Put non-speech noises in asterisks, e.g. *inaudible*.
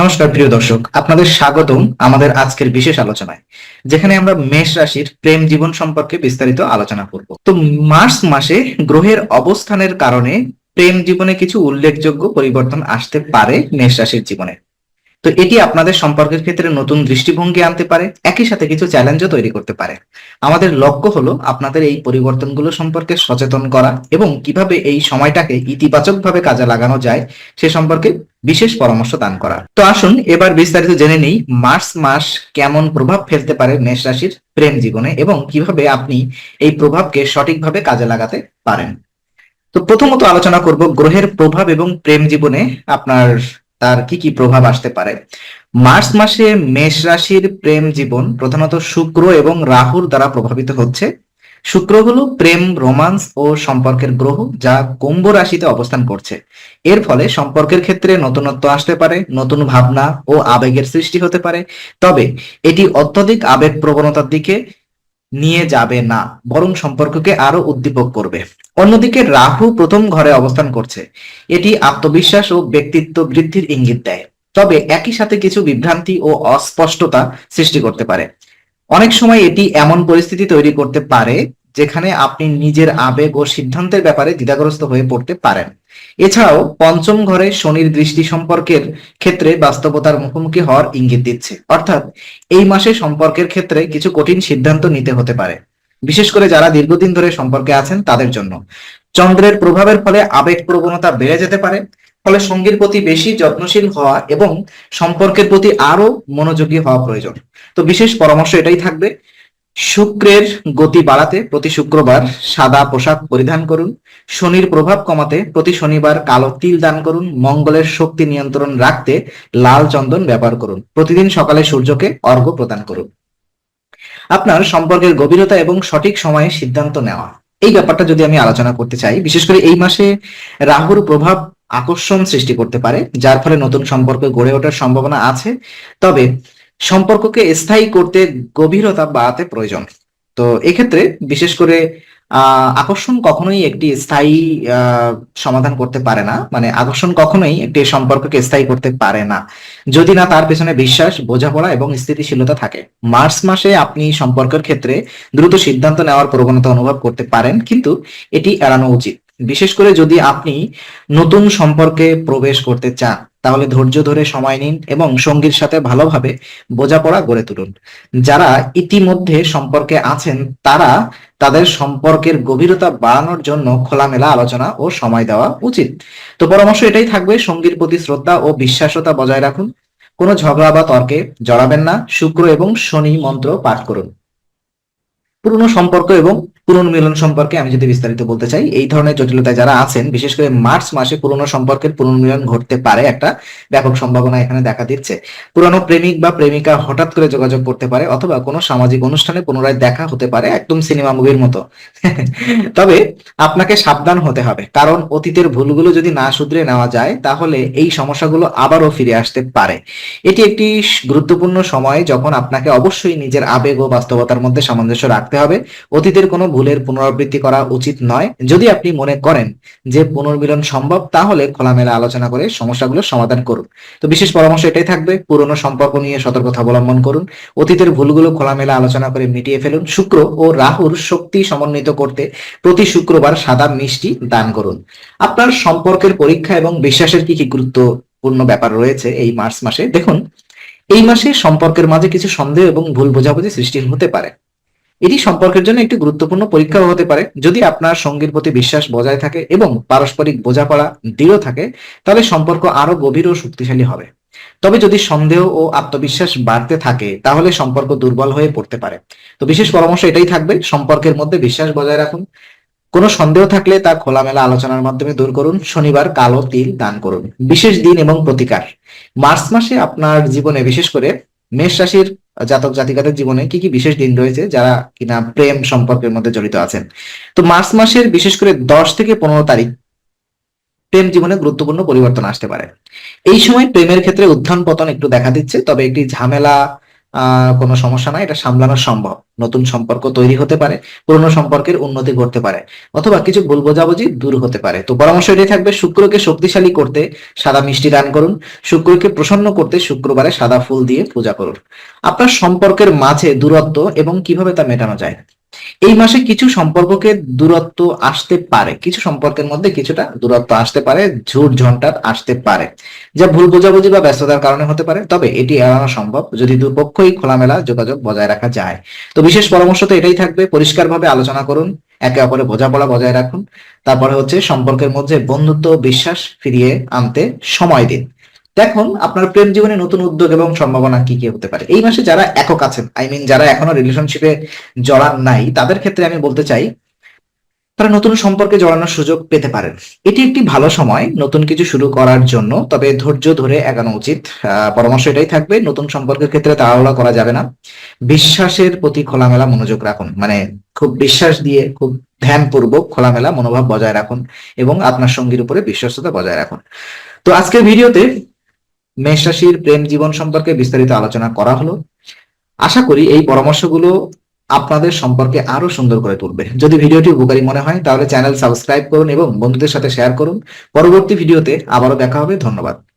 নমস্কার, প্রিয় দর্শক। আপনাদের স্বাগতম আমাদের আজকের বিশেষ আলোচনায়, যেখানে আমরা মেষ রাশির প্রেম জীবন সম্পর্কে বিস্তারিত আলোচনা করব। তো মার্চ মাসে গ্রহের অবস্থানের কারণে প্রেম জীবনে কিছু উল্লেখযোগ্য পরিবর্তন আসতে পারে মেষ রাশির জীবনে। তো এটি আপনাদের সম্পর্কের ক্ষেত্রে নতুন দৃষ্টিভঙ্গি আনতে পারে, একই সাথে কিছু চ্যালেঞ্জও তৈরি করতে পারে। আমাদের লক্ষ্য হলো আপনাদের এই পরিবর্তনগুলো সম্পর্কে সচেতন করা এবং কীভাবে এই সময়টাকে ইতিবাচকভাবে কাজে লাগানো যায় সে সম্পর্কে বিশেষ পরামর্শ দান করা। তো আসুন, এবার বিস্তারিত জেনে নেই মার্চ মাস কেমন প্রভাব ফেলতে পারে মেষ রাশির প্রেম জীবনে এবং কীভাবে আপনি এই প্রভাবকে সঠিকভাবে কাজে লাগাতে পারেন। তো প্রথমত আলোচনা করব গ্রহের প্রভাব এবং প্রেম জীবনে আপনার তার কি কি প্রভাব আসতে পারে? মার্চ মাসে মেষ রাশির প্রেম জীবন প্রধানত শুক্র এবং রাহুর দ্বারা প্রভাবিত হচ্ছে। শুক্র হলো প্রেম, রোমান্স ও সম্পর্কের গ্রহ যা কুম্ভ রাশিতে অবস্থান করছে। এর ফলে সম্পর্কের ক্ষেত্রে নতুনত্ব আসতে পারে, নতুন ভাবনা ও আবেগের সৃষ্টি হতে পারে। তবে এটি অত্যধিক আবেগ প্রবণতার দিকে নিয়ে যাবে না, বরং সম্পর্ককে আরও উদ্দীপক করবে। অন্যদিকে রাহু প্রথম ঘরে অবস্থান করছে। এটি আত্মবিশ্বাস ও ব্যক্তিত্ব বৃদ্ধির ইঙ্গিত দেয়। তবে একই সাথে কিছু বিভ্রান্তি ও অস্পষ্টতা সৃষ্টি করতে পারে। অনেক সময় এটি এমন পরিস্থিতি তৈরি করতে পারে, যেখানে আপনি নিজের আবেগ ও সিদ্ধান্তের ব্যাপারে দ্বিধাগ্রস্ত হয়ে পড়তে পারেন। এছাড়াও পঞ্চম ঘরে শনির দৃষ্টি সম্পর্কের ক্ষেত্রে বাস্তবতার মুখোমুখি হওয়ার ইঙ্গিত দিচ্ছে। অর্থাৎ এই মাসে সম্পর্কের ক্ষেত্রে কিছু কঠিন সিদ্ধান্ত নিতে হতে পারে। বিশেষ করে যারা দীর্ঘদিন ধরে সম্পর্কে আছেন তাদের জন্য। চন্দ্রের প্রভাবের ফলে আবেগ প্রবণতা বেড়ে যেতে পারে, ফলে সঙ্গীর প্রতি বেশি যত্নশীল হওয়া এবং সম্পর্কের প্রতি আরও মনোযোগী হওয়া প্রয়োজন। তো বিশেষ পরামর্শ এটাই থাকবে শুক্রের গতি বাড়াতে প্রতি শুক্রবার সাদা পোশাক পরিধান করুন। শনির প্রভাব কমাতে প্রতি শনিবার কালো তিল দান করুন। মঙ্গলের শক্তি নিয়ন্ত্রণ রাখতে লাল চন্দন ব্যবহার করুন। প্রতিদিন সকালে সূর্যকে অর্ঘ্য প্রদান করুন। আপনার সম্পর্কের গভীরতা এবং সঠিক সময়ে সিদ্ধান্ত নেওয়া। এই ব্যাপারটা যদি আমি আলোচনা করতে চাই, বিশেষ করে এই মাসে রাহুর প্রভাব আকর্ষণ সৃষ্টি করতে পারে, যার ফলে নতুন সম্পর্ক গড়ে ওঠার সম্ভাবনা আছে। তবে সম্পর্ককে স্থায়ী করতে গভীরতা বাড়াতে প্রয়োজন। তো এক্ষেত্রে বিশেষ করে আকর্ষণ কখনোই একটি স্থায়ী সমাধান করতে পারে না। মানে আকর্ষণ কখনোই একটি সম্পর্ককে স্থায়ী করতে পারে না। যদি না, তার পেছনে বিশ্বাস, বোঝাপড়া এবং স্থিতিশীলতা থাকে। মার্চ মাসে আপনি সম্পর্কের ক্ষেত্রে দ্রুত সিদ্ধান্ত নেওয়ার প্রবণতা অনুভব করতে পারেন, কিন্তু এটি এড়ানো উচিত। বিশেষ করে যদি আপনি নতুন সম্পর্কে প্রবেশ করতে চান তাহলে ধৈর্য ধরে সময় নিন এবং সঙ্গীর সাথে ভালোভাবে বোঝাপড়া গড়ে তুলুন। যারা ইতিমধ্যে সম্পর্কে আছেন, তারা তাদের সম্পর্কের গভীরতা বাড়ানোর জন্য খোলামেলা আলোচনা ও সময় দেওয়া উচিত। তো পরামর্শ এটাই থাকবে, সঙ্গীর প্রতি শ্রদ্ধা ও বিশ্বাসতা বজায় রাখুন। কোনো ঝগড়া বা তর্কে জড়াবেন না। শুক্র এবং শনি মন্ত্র পাঠ করুন। পুরনো সম্পর্ক এবং পুনর্মিলন সম্পর্কে আমি যদি বিস্তারিত বলতে চাই, এই ধরনের জটিলতায় যারা আছেন, বিশেষ করে মার্চ মাসে পুরনো সম্পর্কের পুনর্মিলন ঘটতে পারে একটা ব্যাপক সম্ভাবনা এখানে দেখা দিচ্ছে। পুরানো প্রেমিক বা প্রেমিকা হঠাৎ করে যোগাযোগ করতে পারে অথবা কোনো সামাজিক অনুষ্ঠানে পুনরায় দেখা হতে পারে একদম সিনেমা মুভির মতো। *laughs* তবে আপনাকে সাবধান হতে হবে, কারণ অতীতের ভুলগুলো যদি না শুধরে নেওয়া যায়, তাহলে এই সমস্যাগুলো আবারও ফিরে আসতে পারে। এটি একটি গুরুত্বপূর্ণ সময় যখন আপনাকে অবশ্যই নিজের আবেগ ও বাস্তবতার মধ্যে সামঞ্জস্য রাখতে হবে। অতীতের কোনো ভুলের পুনরাবৃত্তি করা উচিত নয়। যদি আপনি মনে করেন যে পুনর্মিলন সম্ভব, তাহলে খোলামেলা আলোচনা করে সমস্যাগুলো সমাধান করুন। তো বিশেষ পরামর্শ এটাই থাকবে, পুরনো সম্পর্ক নিয়ে সতর্কতা অবলম্বন করুন। অতীতের ভুলগুলো খোলামেলা আলোচনা করে মিটিয়ে ফেলুন। শুক্র ও রাহুর শক্তি সমন্বিত করতে প্রতি শুক্রবার সাদা মিষ্টি দান করুন। আপনার সম্পর্কের পরীক্ষা এবং বিশ্বাসের কি কি গুরুত্বপূর্ণ ব্যাপার রয়েছে এই মার্চ মাসে? দেখুন, এই মাসে সম্পর্কের মাঝে কিছু সন্দেহ এবং ভুল বোঝাবুঝি সৃষ্টি হতে পারে। এটি সম্পর্কের জন্য একটি গুরুত্বপূর্ণ পরীক্ষাও হতে পারে। যদি আপনার সঙ্গীর প্রতি বিশ্বাস বজায় থাকে এবং পারস্পরিক বোঝাপড়া দৃঢ় থাকে, তাহলে সম্পর্ক আরও গভীর ও শক্তিশালী হবে। তবে যদি সন্দেহ ও আত্মবিশ্বাস বাড়তে থাকে, তাহলে সম্পর্ক দুর্বল হয়ে পড়তে পারে। তো বিশেষ পরামর্শ এটাই থাকবে, সম্পর্কের মধ্যে বিশ্বাস বজায় রাখুন। কোনো সন্দেহ থাকলে তা খোলামেলা আলোচনার মাধ্যমে দূর করুন। শনিবার কালো তিল দান করুন। বিশেষ দিন এবং প্রতিকার। মার্চ মাসে আপনার জীবনে, বিশেষ করে মেষ রাশির জাতক জাতিকাদের জীবনে কি কি বিশেষ দিন রয়েছে যারা কিনা প্রেম সম্পর্কের মধ্যে জড়িত আছেন? তো মার্চ মাসের বিশেষ করে দশ থেকে পনেরো তারিখ প্রেম জীবনে গুরুত্বপূর্ণ পরিবর্তন আসতে পারে। এই সময় প্রেমের ক্ষেত্রে উত্থান পতন একটু দেখা দিচ্ছে, তবে একটি ঝামেলা কোনো সমস্যা নাই, এটা সামলানো সম্ভব। নতুন সম্পর্ক তৈরি হতে পারে, পুরনো সম্পর্কের উন্নতি ঘটতে পারে, অথবা কিছু ভুল বোঝাবুঝি দূর হতে পারে। তো পরামর্শ এটাই থাকবে, শুক্রকে শক্তিশালী করতে সাদা মিষ্টি দান করুন, শুক্রকে প্রসন্ন করতে শুক্রবারে সাদা ফুল দিয়ে পূজা করুন। আপনার সম্পর্কের মাঝে দূরত্ব এবং কীভাবে তা মেটানো যায়? এই মাসে কিছু সম্পর্ককে দূরত্ব আসতে পারে। কিছু সম্পর্কের মধ্যে কিছুটা দূরত্ব আসতে পারে, ঝুট ঝঞ্ঝাট আসতে পারে। যা ভুল বোঝাবুঝি বা ব্যস্ততার কারণে হতে পারে, তবে এটি এড়ানো সম্ভব যদি দুপক্ষই খোলামেলা যোগাযোগ বজায় রাখা যায়। তো বিশেষ পরামর্শ তো এটাই থাকবে, পরিষ্কারভাবে আলোচনা করুন, একে অপরে বোঝাপড়া বজায় রাখুন। তারপরে হচ্ছে সম্পর্কের মধ্যে বন্ধুত্ব বিশ্বাস ফিরিয়ে আনতে সময় দিন। দেখুন, আপনার প্রেম জীবনে নতুন উদ্যোগ এবং সম্ভাবনা কি কি হতে পারে? এই মাসে যারা একক আছেন আই মিন যারা এখনও রিলেশনশিপে জড়ান নাই, তাদের ক্ষেত্রে আমি বলতে চাই, তারা নতুন সম্পর্কে জড়ানোর সুযোগ পেতে পারেন। এটি একটি ভালো সময়, নতুন কিছু শুরু করার জন্য, তবে ধৈর্য ধরে এগানো উচিত। পরামর্শ এটাই থাকবে, নতুন সম্পর্কের ক্ষেত্রে তাড়াহুড়া করা যাবে না। বিশ্বাসের প্রতি খোলামেলা মনোযোগ রাখুন মানে খুব বিশ্বাস দিয়ে, খুব ধ্যানপূর্বক খোলামেলা মনোভাব বজায় রাখুন এবং আপনার সঙ্গীর উপরে বিশ্বস্ততা বজায় রাখুন। তো আজকের ভিডিওতে মেষ রাশির প্রেম জীবন সম্পর্কে বিস্তারিত আলোচনা করা হলো। আশা করি এই পরামর্শগুলো আপনাদের সম্পর্কে আরও সুন্দর করে তুলবে। যদি ভিডিওটি উপকারী মনে হয়, তাহলে চ্যানেল সাবস্ক্রাইব করুন এবং বন্ধুদের সাথে শেয়ার করুন। পরবর্তী ভিডিওতে আবারও দেখা হবে। ধন্যবাদ।